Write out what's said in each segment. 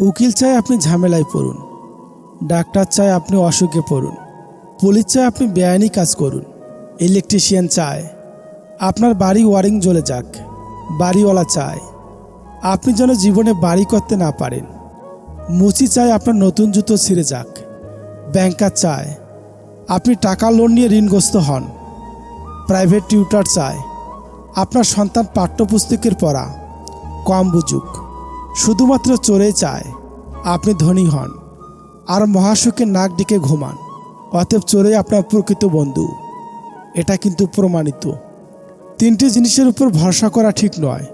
উকিল চায় আপনি ঝামেলায় পড়ুন। ডাক্তার চায় আপনি অসুখে পড়ুন। পুলিশ চায় আপনি বেআইনি কাজ করুন। ইলেকট্রিশিয়ান চায়, আপনার বাড়ি ওয়ারিং জ্বলে যাক। বাড়িওয়ালা চায়, আপনি যেন জীবনে বাড়ি করতে না পারেন। মুচি চায় আপনার নতুন জুতো ছিঁড়ে যাক। ব্যাংকার চায়, আপনি টাকা লোন নিয়ে ঋণগ্রস্ত হন। প্রাইভেট টিউটার চায়, আপনার সন্তান পাঠ্যপুস্তকের পড়া কম বুঝুক। শুধুমাত্র চোরে চায় আপনি ধনী হন। আর মহাসুখে নাক ডেকে ঘুমান। অতএব চোরে আপনার প্রকৃত বন্ধু। এটা কিন্তু প্রমাণিত। তিনটি জিনিসের উপর ভরসা করা ঠিক নয়।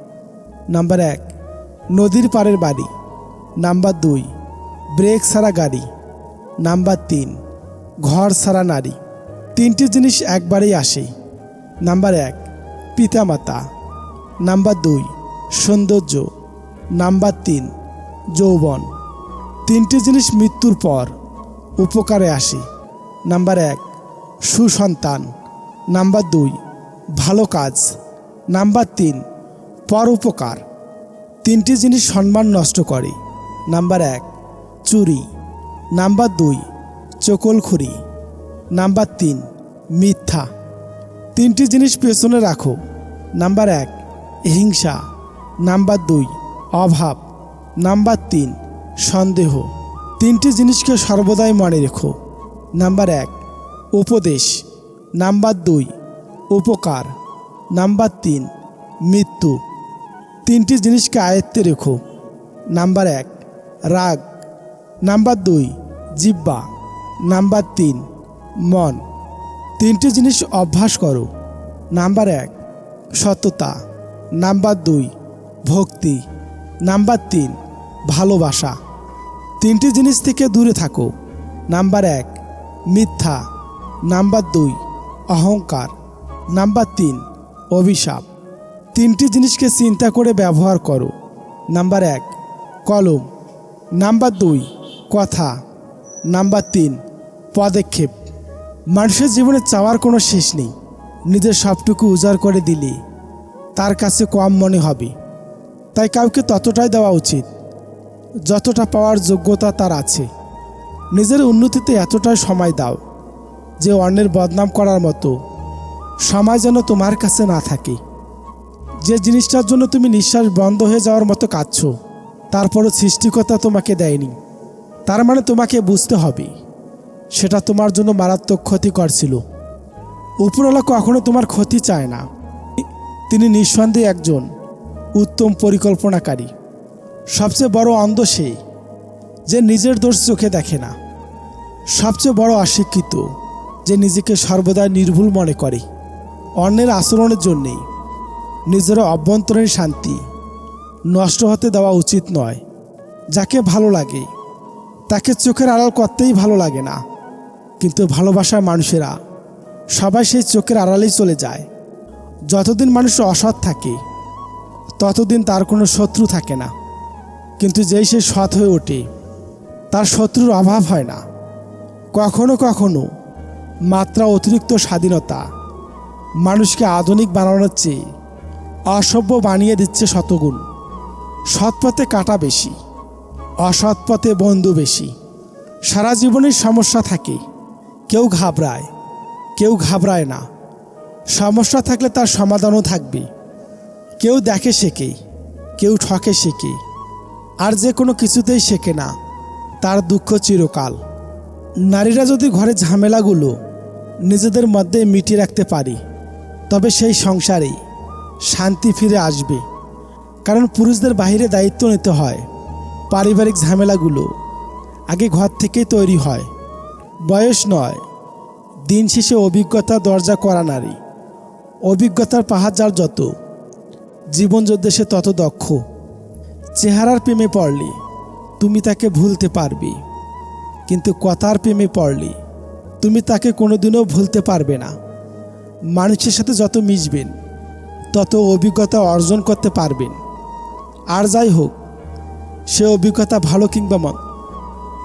নাম্বার এক, নদীর পাড়ের বাড়ি। নাম্বার দুই, ব্রেক ছাড়া গাড়ি। নাম্বার তিন, ঘর ছাড়া নারী। তিনটি জিনিস একবারেই আসে। নাম্বার এক, পিতামাতা। নাম্বার দুই, সৌন্দর্য। নাম্বার তিন, যৌবন। তিনটি জিনিস মৃত্যুর পর উপকারে আসে। নাম্বার এক, সুসন্তান। নাম্বার দুই, ভালো কাজ। নাম্বার তিন, পর উপকার। তিনটি জিনিস সম্মান নষ্ট করে। নাম্বার এক, চুরি। নাম্বার দুই, চকলখুরি। নাম্বার তিন, মিথ্যা। তিনটি জিনিস পেছনে রাখো। নাম্বার এক, হিংসা। নাম্বার দুই অভাব। নাম্বার তিন, সন্দেহ। তিনটি জিনিসকে সর্বদাই মনে রেখো। নাম্বার এক, উপদেশ। নাম্বার দুই, উপকার। নাম্বার তিন, মৃত্যু। তিনটি জিনিসকে আয়ত্তে রেখো। নাম্বার এক, রাগ। নাম্বার দুই জিব্বা নাম্বার তিন, মন। তিনটি জিনিস অভ্যাস করো। নাম্বার এক, সততা। নাম্বার দুই, ভক্তি। নাম্বার তিন, ভালোবাসা। তিনটি জিনিস থেকে দূরে থাকো। নাম্বার এক, মিথ্যা। নাম্বার দুই, অহংকার। নাম্বার তিন, অভিশাপ। তিনটি জিনিসকে চিন্তা করে ব্যবহার করো। নাম্বার এক, কলম। নাম্বার দুই, কথা। নাম্বার তিন, পদক্ষেপ। মানুষের জীবনে চাওয়ার কোনো শেষ নেই। নিজের সবটুকু উজাড় করে দিলে তার কাছে কম মনে হবে। তাই কাউকে ততটাই দেওয়া উচিত, যতটা পাওয়ার যোগ্যতা তার আছে। নিজের উন্নতিতে এতটাই সময় দাও, যে অন্যের বদনাম করার মতো সময় যেন তোমার কাছে না থাকে। যে জিনিসটার জন্য তুমি নিঃশ্বাস বন্ধ হয়ে যাওয়ার মতো কাঁদছ, তারপরও সৃষ্টিকর্তা তোমাকে দেয়নি। তার মানে তোমাকে বুঝতে হবে, সেটা তোমার জন্য মারাত্মক ক্ষতিকর ছিল। উপরওয়ালা কখনো তোমার ক্ষতি চায় না। তিনি নিঃসন্দেহে একজন উত্তম পরিকল্পনাকারী। সবচেয়ে বড় অন্ধ সে যে নিজের দোষ চোখে দেখে না। সবচেয়ে বড় অশিক্ষিত, যে নিজেকে সর্বদা নির্ভুল মনে করে। অন্যের আচরণের জন্যেই নিজের অভ্যন্তরীণ শান্তি নষ্ট হতে দেওয়া উচিত নয়। যাকে ভালো লাগে, তাকে চোখের আড়াল করতেই ভালো লাগে না। কিন্তু ভালোবাসার মানুষেরা সবাই সেই চোখের আড়ালেই চলে যায়। যতদিন মানুষ অসৎ থাকে ততদিন তার কোনো শত্রু থাকে না। কিন্তু যেই সে সৎ হয়ে ওঠে, তার শত্রুর অভাব হয় না। কখনো কখনো মাত্রা অতিরিক্ত স্বাধীনতা মানুষকে আধুনিক বানানোর চেয়ে অসভ্য বানিয়ে দিচ্ছে শতগুণ। সৎ পথে কাটা বেশি, অসৎ পথে বন্ধু বেশি। সারা জীবনের সমস্যা থাকে, কেউ ঘাবড়ায় কেউ ঘাবড়ায় না। সমস্যা থাকলে তার সমাধানও থাকবে। কেউ দেখে শেখে, কেউ ঠকে শেখে, আর যে কোনো কিছুতেই শেখে না, তার দুঃখ চিরকাল। নারীরা যদি ঘরে ঝামেলাগুলো নিজেদের মধ্যে মিটিয়ে রাখতে পারি, তবে সেই সংসারেই শান্তি ফিরে আসবে। কারণ পুরুষদের বাইরে দায়িত্ব নিতে হয়। পারিবারিক ঝামেলাগুলো আগে ঘর থেকেই তৈরি হয়। বয়স নয়, দিন শেষে অভিজ্ঞতা দরজা করা নারী। অভিজ্ঞতার পাহাড় যার যত জীবন যুদ্ধে সে তত দক্ষ চেহারার প্রেমে পড়লে, তুমি তাকে ভুলতে পারবে। কিন্তু কথার প্রেমে পড়লে, তুমি তাকে কোনোদিনও ভুলতে পারবে না। মানুষের সাথে যত মিশবেন, তত অভিজ্ঞতা অর্জন করতে পারবেন। আর যাই হোক, সে অভিজ্ঞতা ভালো কিংবা মন্দ,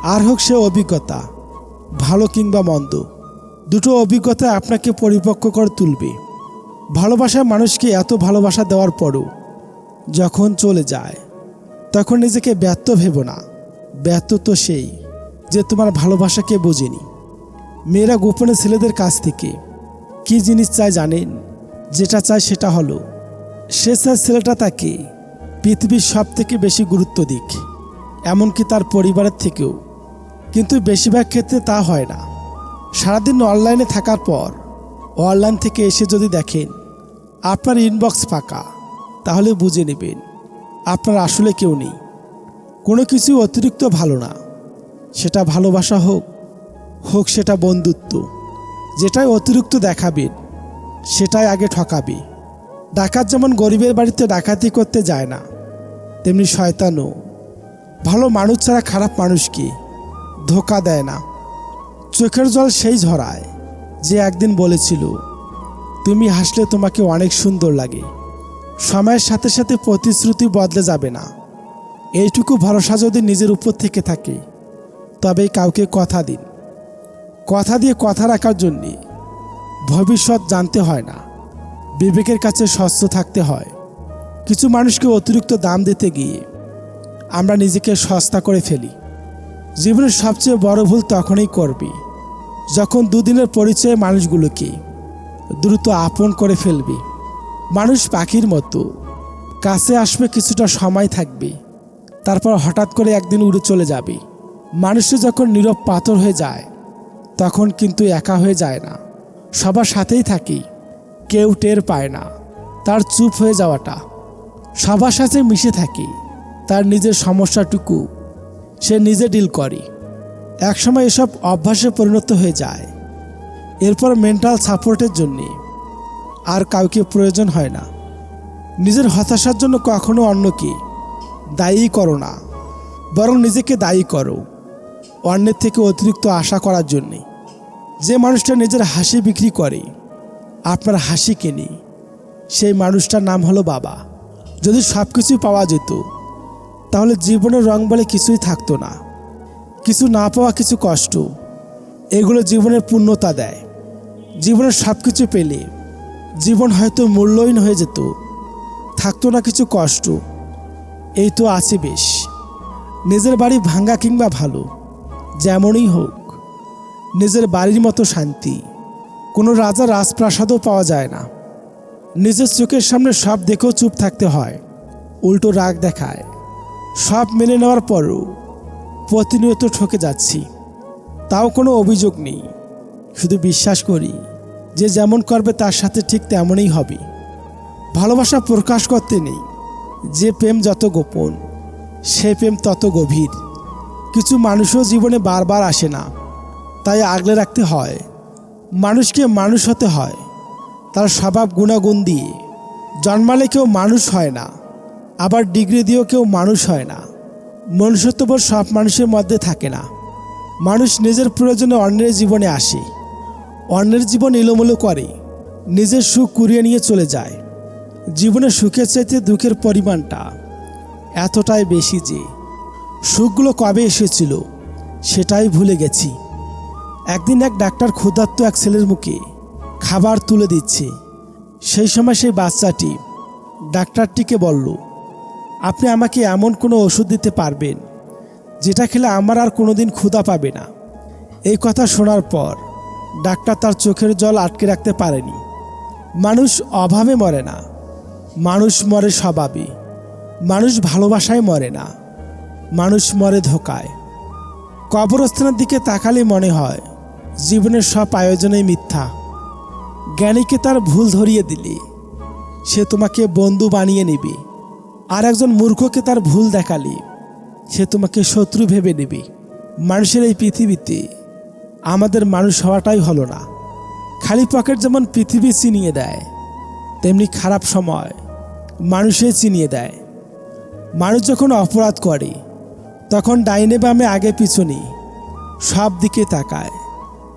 আর হোক সে অভিজ্ঞতা ভালো কিংবা মন্দ, দুটো অভিজ্ঞতা আপনাকে পরিপক্ক করে তুলবে। ভালোবাসা মানুষকে এত ভালোবাসা দেওয়ার পরও যখন চলে যায়, তখন নিজেকে ব্যর্থ ভেব না। ব্যর্থ তো সেই যে তোমার ভালোবাসাকে বোঝেনি। মেয়েরা গোপনে ছেলেদের কাছ থেকে কি জিনিস চায় জানেন? যেটা চায় সেটা হলো, সে চায় ছেলেটা তাকে পৃথিবীর সব থেকে বেশি গুরুত্ব দিক, এমনকি তার পরিবারের থেকেও। কিন্তু বেশিরভাগ ক্ষেত্রে তা হয় না। সারাদিন অনলাইনে থাকার পর অনলাইন থেকে এসে যদি দেখেন, আপনার ইনবক্স ফাঁকা, তাহলে বুঝে নেবেন, আপনার আসলে কেউ নেই। কোনো কিছু অতিরিক্ত ভালো না। সেটা ভালোবাসা হোক হোক সেটা বন্ধুত্ব। যেটাই অতিরিক্ত দেখাবেন, সেটাই আগে ঠকাবে। ডাকাত যেমন গরিবের বাড়িতে ডাকাতি করতে যায় না, তেমনি শয়তানও। ভালো মানুষ ছাড়া খারাপ মানুষকে ধোকা দেয় না। চোখের জল সেই ঝরায়। যে একদিন বলেছিল, তুমি হাসলে তোমাকে অনেক সুন্দর লাগে। সময়ের সাথে সাথে প্রতিশ্রুতি বদলে যাবে না। এইটুকু ভরসা যদি নিজের উপর থেকে থাকে তবে কাউকে কথা দিন। কথা দিয়ে কথা রাখার জন্যে ভবিষ্যৎ জানতে হয় না। বিবেকের কাছে স্বচ্ছ থাকতে হয়। কিছু মানুষকে অতিরিক্ত দাম দিতে গিয়ে আমরা নিজেকে সস্তা করে ফেলি। জীবনের সবচেয়ে বড় ভুল তখনই করবি। যখন দুদিনের পরিচয়ে মানুষগুলোকে দ্রুত আপন করে ফেলবে, মানুষ পাখির মতো কাছে আসবে কিছুটা সময় থাকবে, তারপর হঠাৎ করে একদিন উড়ে চলে যাবে। মানুষের যখন নীরব পাথর হয়ে যায়, তখন কিন্তু একা হয়ে যায় না। সবার সাথেই থাকি, কেউ টের পায় না। তার চুপ হয়ে যাওয়াটা, সবার সাথে মিশে থাকি। তার নিজের সমস্যাটুকু সে নিজে ডিল করে। একসময় এসব অভ্যাসে পরিণত হয়ে যায়। এরপর মেন্টাল সাপোর্টের জন্যে আর কাউকে প্রয়োজন হয় না। নিজের হতাশার জন্য কখনো অন্যকে দায়ী করো না, বরং নিজেকে দায়ী করো। অন্যের থেকে অতিরিক্ত আশা করার জন্যে। যে মানুষটা নিজের হাসি বিক্রি করে, আপনার হাসি কেনে, সেই মানুষটার নাম হলো বাবা। যদি সব কিছু পাওয়া যেত, তাহলে জীবনের রং বলে কিছুই থাকতো না। কিছু না পাওয়া কিছু কষ্ট, এগুলো জীবনের পূর্ণতা দেয়। জীবনের সব কিছু পেলে, জীবন হয়তো মূল্যহীন হয়ে যেত, থাকতো না কিছু কষ্ট, এই তো আছে বেশ। নিজের বাড়ি ভাঙ্গা কিংবা ভালো, যেমনই হোক, নিজের বাড়ির মতো শান্তি, কোনো রাজা রাজপ্রাসাদও পাওয়া যায় না। নিজের চোখের সামনে সব দেখেও চুপ থাকতে হয়, উল্টো রাগ দেখায়। সব মেনে নেওয়ার পরও প্রতিনিয়ত ঠকে যাচ্ছি। তাও কোনো অভিযোগ নেই। শুধু বিশ্বাস করি যে যেমন করবে তার সাথে ঠিক তেমনই হবে। ভালোবাসা প্রকাশ করতে নেই। যে প্রেম যত গোপন, সে প্রেম তত গভীর। কিছু মানুষও জীবনে বারবার আসে না। তাই আগলে রাখতে হয়। মানুষকে মানুষ হতে হয়। তার স্বভাব গুণাগুণ দিয়ে। জন্মালে কেউ মানুষ হয় না। আবার ডিগ্রি দিয়েও কেউ মানুষ হয় না। মনুষ্যত্ববোধ সব মানুষের মধ্যে থাকে না। মানুষ নিজের প্রয়োজনে অন্যের জীবনে আসে। অন্যের জীবন এলোমেলো করে। নিজের সুখ কুড়িয়ে নিয়ে চলে যায়। জীবনে সুখের চাইতে দুঃখের পরিমাণটা এতটাই বেশি যে, সুখগুলো কবে এসেছিল সেটাই ভুলে গেছি। একদিন এক ডাক্তার ক্ষুধার্ত এক ছেলের মুখে খাবার তুলে দিচ্ছে। সেই সময় সেই বাচ্চাটি ডাক্তারটিকে বলল আপনি আমাকে এমন কোনো ওষুধ দিতে পারবেন, যেটা খেলে আমার আর কোনোদিন ক্ষুধা পাবে না। এই কথা শোনার পর, ডাক্তার তার চোখের জল আটকে রাখতে পারেনি। মানুষ অভাবে মরে না। মানুষ মরে স্বভাবে। মানুষ ভালোবাসায় মরে না। মানুষ মরে ধোকায়। কবরস্থানের দিকে তাকালে মনে হয়, জীবনের সব আয়োজনেই মিথ্যা। জ্ঞানীকে তার ভুল ধরিয়ে দিলে, সে তোমাকে বন্ধু বানিয়ে নেবে। আর একজন মূর্খকে তার ভুল দেখালি, সে তোমাকে শত্রু ভেবে নেবে। মানুষের এই পৃথিবীতে আমাদের মানুষ হওয়াটাই হলো না। খালি পকেট যেমন পৃথিবী চিনিয়ে দেয়, তেমনি খারাপ সময় মানুষে চিনিয়ে দেয়। মানুষ যখন অপরাধ করে, তখন ডাইনে বামে আগে পিছনে সব দিকে তাকায়,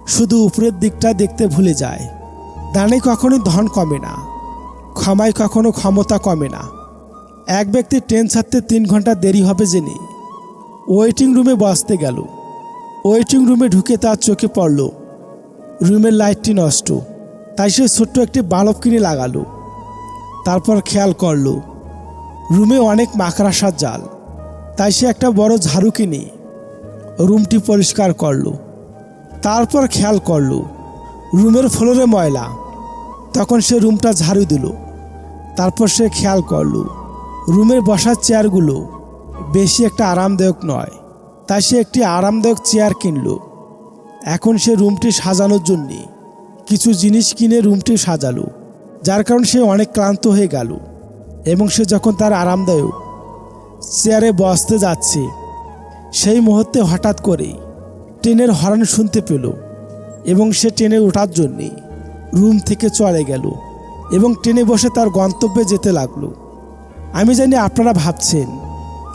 শুধু উপরের দিকটা দেখতে ভুলে যায়। দানে কখনোই ধন কমে না, ক্ষমায় কখনো ক্ষমতা কমে না। এক ব্যক্তি ট্রেন ছাড়তে তিন ঘণ্টা দেরি হবে জেনে ওয়েটিং রুমে বসতে গেল। ওয়েটিং রুমে ঢুকে তার চোখে পড়ল। রুমের লাইটটি নষ্ট, তাই সে ছোট্ট একটি বালব কিনে লাগালো। তারপর খেয়াল করল, রুমে অনেক মাকড়াসার জাল, তাই সে একটা বড় ঝাড়ু কিনে রুমটি পরিষ্কার করল। তারপর খেয়াল করল, রুমের ফ্লোরে ময়লা। তখন সে রুমটা ঝাড়ু দিল। তারপর সে খেয়াল করল রুমের বসার চেয়ারগুলো বেশি একটা আরামদায়ক নয়। তাই সে একটি আরামদায়ক চেয়ার কিনল। এখন সে রুমটি সাজানোর জন্যে কিছু জিনিস কিনে রুমটি সাজালো, যার কারণ সে অনেক ক্লান্ত হয়ে গেল এবং সে যখন তার আরামদায়ক চেয়ারে বসতে যাচ্ছে, সেই মুহূর্তে হঠাৎ করে ট্রেনের হর্ন শুনতে পেল এবং সে ট্রেনে ওঠার জন্যে রুম থেকে চলে গেল এবং ট্রেনে বসে তার গন্তব্যে যেতে লাগল। আমি জানি আপনারা ভাবছেন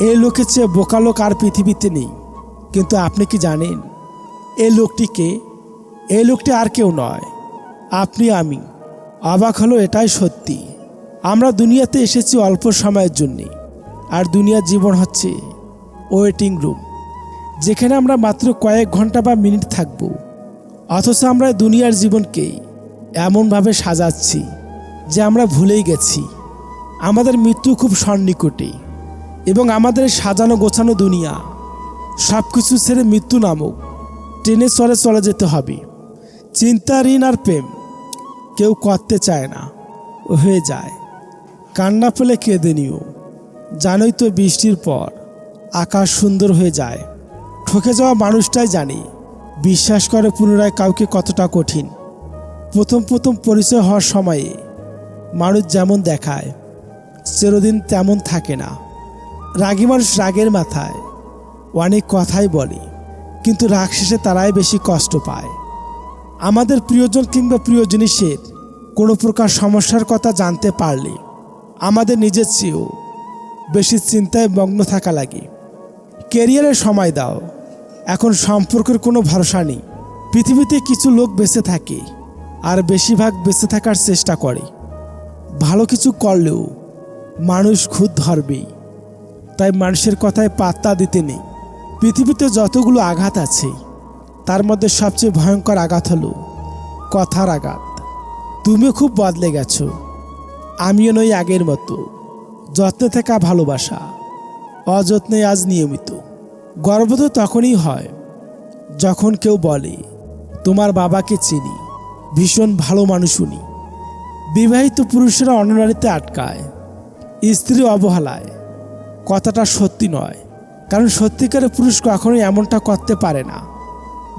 এই লোকের চেয়ে বোকা লোক আর পৃথিবীতে নেই, কিন্তু আপনি কি জানেন এই লোকটিকে এই লোকটি আর কেউ নয়, আপনি আমি। অবাক হলো এটাই সত্যি। আমরা দুনিয়াতে এসেছি অল্প সময়ের জন্যে, আর দুনিয়ার জীবন হচ্ছে ওয়েটিং রুম, যেখানে আমরা মাত্র কয়েক ঘণ্টা বা মিনিট থাকব। অথচ আমরা দুনিয়ার জীবনকে এমনভাবে সাজাচ্ছি যে আমরা ভুলেই গেছি। আমাদের মৃত্যু খুব সন্নিকটে এবং আমাদের সাজানো গোছানো দুনিয়া সব কিছু ছেড়ে মৃত্যু নামক ট্রেনে চলে চলে যেতে হবে। চিন্তা, ঋণ আর প্রেম কেউ করতে চায় না, হয়ে যায়। কান্না পেলে কেঁদে নিও। জানোই তো বৃষ্টির পর আকাশ সুন্দর হয়ে যায়। ঠকে যাওয়া মানুষটাই জানে, বিশ্বাস করে পুনরায় কাউকে কতটা কঠিন। প্রথম প্রথম পরিচয় হওয়ার সময়ে মানুষ যেমন দেখায় চিরদিন তেমন থাকে না। রাগী মানুষ রাগের মাথায়। অনেক কথাই বলে, কিন্তু রাগ শেষে তারাই বেশি কষ্ট পায়। আমাদের প্রিয়জন কিংবা প্রিয় জিনিসের কোনো প্রকার সমস্যার কথা জানতে পারলে আমাদের নিজের চেয়েও বেশি চিন্তায় মগ্ন থাকা লাগে। কেরিয়ারে সময় দাও, এখন সম্পর্কের কোনো ভরসা নেই। পৃথিবীতে কিছু লোক বেঁচে থাকে, আর বেশিরভাগ বেঁচে থাকার চেষ্টা করে। ভালো কিছু করলেও মানুষ খুদ ধরবেই। তাই মানুষের কথায় পাত্তা দিতে নেই। পৃথিবীতে যতগুলো আঘাত আছে, তার মধ্যে সবচেয়ে ভয়ঙ্কর আঘাত হলো কথার আঘাত। তুমিও খুব বদলে গেছো। আমিও নই আগের মতো। যত্নে থাকা ভালোবাসা, অযত্নে আজ নিয়মিত। গর্ব তো তখনই হয় যখন কেউ বলে, তোমার বাবাকে চিনি, ভীষণ ভালো মানুষ উনি। বিবাহিত পুরুষেরা অন্যনারীতে আটকায়। স্ত্রী অবহেলায়। কথাটা সত্যি নয়। কারণ সত্যিকারের পুরুষ কখনোই এমনটা করতে পারে না।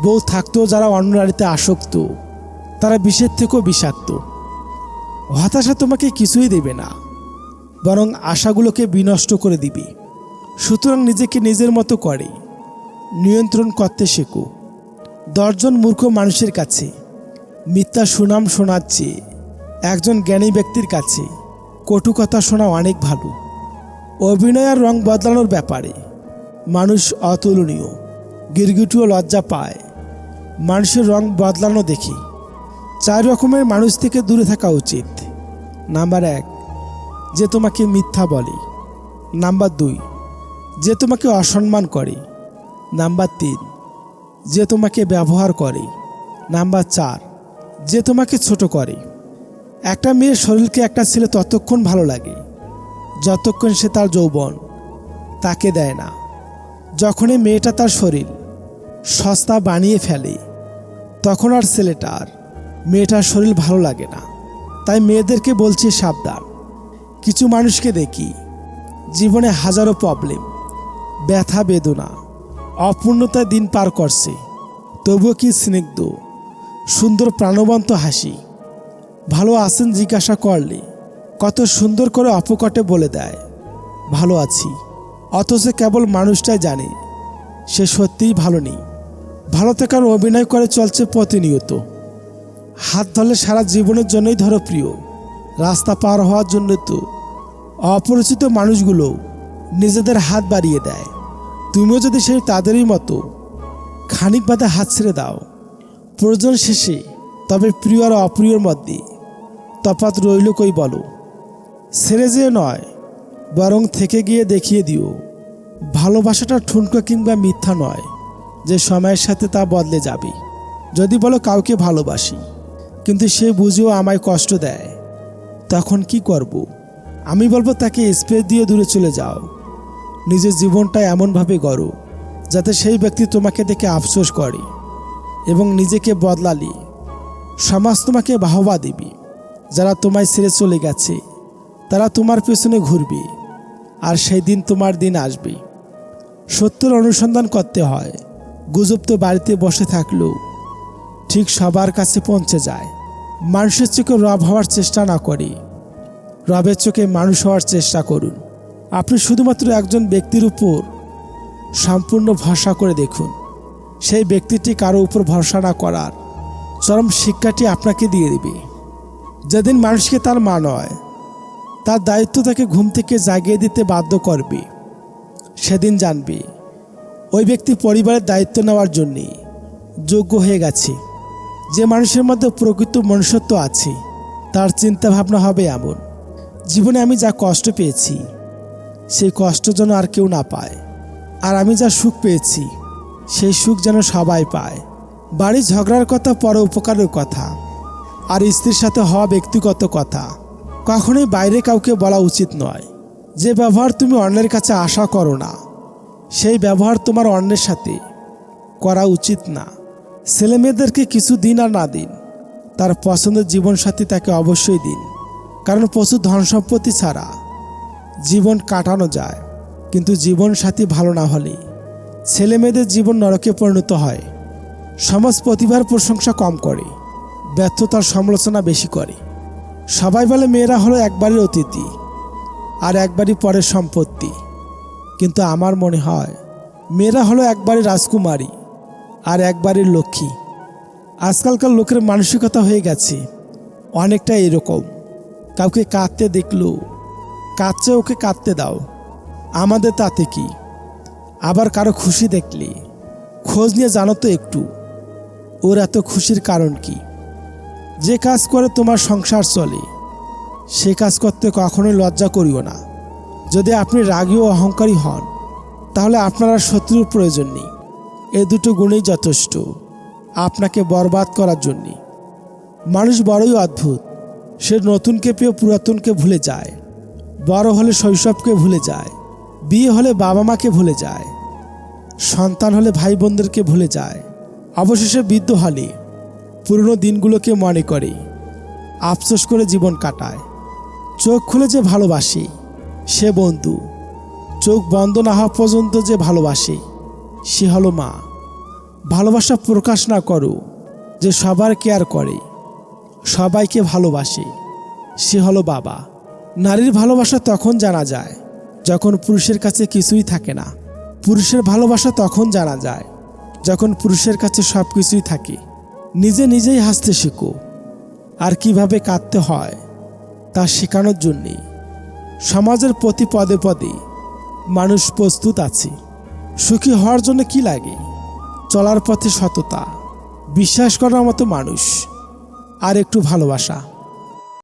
বউ থাকতেও যারা অন্য নারীতে আসক্ত, তারা বিষের থেকেও বিষাক্ত। হতাশা তোমাকে কিছুই দেবে না। বরং আশাগুলোকে বিনষ্ট করে দিবে। সুতরাং নিজেকে নিজের মতো করে। নিয়ন্ত্রণ করতে শেখো। দশজন মূর্খ মানুষের কাছে মিথ্যা সুনাম শোনাচ্ছে। একজন জ্ঞানী ব্যক্তির কাছে। কটু কথা শোনা অনেক ভালো। অভিনয় আর রং বদলানোর ব্যাপারে। মানুষ অতুলনীয়, গিরগিটুও লজ্জা পায়। মানুষের রং বদলানো দেখি। চার রকমের মানুষ থেকে দূরে থাকা উচিত। নাম্বার এক, যে তোমাকে মিথ্যা বলে। নাম্বার দুই, যে তোমাকে অসম্মান করে। নাম্বার তিন, যে তোমাকে ব্যবহার করে। নাম্বার চার, যে তোমাকে ছোট করে। একটা মেয়ের শরীরকে একটা ছেলে ততক্ষণ ভালো লাগে, যতক্ষণ সে তার যৌবন, তাকে দেয় না। যখনই মেয়েটা তার শরীর সস্তা বানিয়ে ফেলে, তখন আর ছেলেটার মেয়েটার শরীর ভালো লাগে না। তাই মেয়েদেরকে বলছি সাবধান। কিছু মানুষকে দেখি, জীবনে হাজারো প্রবলেম ব্যথা, বেদনা, অপূর্ণতায় দিন পার করছে, তবুও কি স্নিগ্ধ, সুন্দর, প্রাণবন্ত হাসি। ভালো আছেন জিজ্ঞাসা করলে, কত সুন্দর করে অপকটে বলে দেয়, ভালো আছি। অথচ কেবল মানুষটাই জানে, সে সত্যিই ভালো নেই। ভালো থাকার অভিনয় করে চলছে প্রতিনিয়ত। হাত ধরলে সারা জীবনের জন্যই ধরো প্রিয় রাস্তা পার হওয়ার জন্য তো অপরিচিত মানুষগুলো নিজেদের হাত বাড়িয়ে দেয়। তুমিও যদি সেই তাদেরই মতো খানিক বাদে হাত ছেড়ে দাও। প্রয়োজন শেষে তবে প্রিয় আর অপ্রিয়র মধ্যে তফাৎ রইল কই বলো? ছেড়ে যেয়ে নয়, বরং থেকে গিয়ে দেখিয়ে দিও। ভালোবাসাটা ঠুনকো কিংবা মিথ্যা নয়, যে সময়ের সাথে তা বদলে যাবে। যদি বলো কাউকে ভালোবাসি, কিন্তু সে বুঝেও আমায় কষ্ট দেয়, তখন কি করব। আমি বলব তাকে স্পেস দিয়ে দূরে চলে যাও। নিজের জীবনটা এমনভাবে গড়ো, যাতে সেই ব্যক্তি তোমাকে দেখে আফসোস করে এবং নিজেকে বদলালি। সমাজ তোমাকে বাহবা দিবি। যারা তোমায় ছেড়ে চলে গেছে, তারা তোমার পেছনে ঘুরবে, আর সেই দিন তোমার দিন আসবে। সত্যের অনুসন্ধান করতে হয়, গুজব তো বাড়িতে বসে থাকলেও ঠিক সবার কাছে পৌঁছে যায়। মানুষের চোখে রব হওয়ার চেষ্টা না করে, রবের চোখে মানুষ হওয়ার চেষ্টা করুন। আপনি শুধুমাত্র একজন ব্যক্তির উপর সম্পূর্ণ ভরসা করে দেখুন। সেই ব্যক্তিটি কারও উপর ভরসা না করার চরম শিক্ষাটি আপনাকে দিয়ে দেবে। যেদিন মানুষকে তার মা নয়, তার দায়িত্ব তাকে ঘুম থেকে জাগিয়ে দিতে বাধ্য করবে। সেদিন জানবে, ওই ব্যক্তি পরিবারের দায়িত্ব নেওয়ার জন্যে যোগ্য হয়ে গেছে। যে মানুষের মধ্যে প্রকৃত মনুষ্যত্ব আছে, তার চিন্তা ভাবনা হবে এমন। জীবনে আমি যা কষ্ট পেয়েছি, সেই কষ্ট যেন আর কেউ না পায়। আর আমি যা সুখ পেয়েছি, সেই সুখ যেন সবাই পায়। বাড়ি ঝগড়ার কথা, পরে উপকারের কথা। আর স্ত্রীর সাথে হওয়া ব্যক্তিগত কথা। কখনোই বাইরে কাউকে বলা উচিত নয়। যে ব্যবহার তুমি অন্যের কাছে আশা করো না, সেই ব্যবহার তোমার অন্যের সাথে করা উচিত না। ছেলে মেয়েদেরকে কিছু দিন আর না দিন, তার পছন্দের জীবনসাথী তাকে অবশ্যই দিন। কারণ প্রচুর ধন সম্পত্তি ছাড়া জীবন কাটানো যায়, কিন্তু জীবন সাথী ভালো না হলে ছেলে মেয়েদের জীবন নরকে পরিণত হয়। সমাজ প্রতিভার প্রশংসা কম করে। ব্যর্থতার সমালোচনা বেশি করে। সবাই বলে মেয়েরা হলো একবারই অতিথি আর একবারই পরের সম্পত্তি। কিন্তু আমার মনে হয় মেয়েরা হলো একবারই রাজকুমারী আর একবারের লক্ষ্মী। আজকালকার লোকের মানসিকতা হয়ে গেছে অনেকটা এরকম। কাউকে কাঁদতে দেখল, কাঁদছে ওকে কাঁদতে দাও। আমাদের তাতে কি? আবার কারও খুশি দেখলে? খোঁজ নিয়ে জানো তো একটু। ওর এত খুশির কারণ কি? যে কাজ করে তোমার সংসার চলে, সে কাজ করতে কখনোই লজ্জা করিও না। যদি আপনি রাগী ও অহংকারী হন, তাহলে আপনার আর শত্রুর প্রয়োজন নেই। এ দুটো গুণই যথেষ্ট আপনাকে বরবাদ করার জন্যে। মানুষ বড়ই অদ্ভুত। সে নতুনকে পেয়ে পুরাতনকে ভুলে যায়। বড় হলে শৈশবকে ভুলে যায়। বিয়ে হলে বাবা মাকে ভুলে যায়। সন্তান হলে ভাই বোনদেরকে ভুলে যায়। অবশেষে বৃদ্ধ হলে পুরনো দিনগুলোকে মনে করে। আফসোস করে জীবন কাটায়। চোখ খুলে যে ভালোবাসে, সে বন্ধু। চোখ বন্ধ না হওয়া পর্যন্ত যে ভালোবাসে, সে হলো মা। ভালোবাসা প্রকাশ না করো, যে সবার কেয়ার করে। সবাইকে ভালোবাসে, সে হলো বাবা। নারীর ভালোবাসা তখন জানা যায়, যখন পুরুষের কাছে কিছুই থাকে না। পুরুষের ভালোবাসা তখন জানা যায়, যখন পুরুষের কাছে সব কিছুই থাকে। নিজে নিজেই হাসতে শেখো। আর কীভাবে কাঁদতে হয়, তা শেখানোর জন্যে সমাজের প্রতি পদে পদে মানুষ প্রস্তুত আছে। সুখী হওয়ার জন্য কি লাগে? চলার পথে সততা। বিশ্বাস করার মতো মানুষ। আর একটু ভালোবাসা।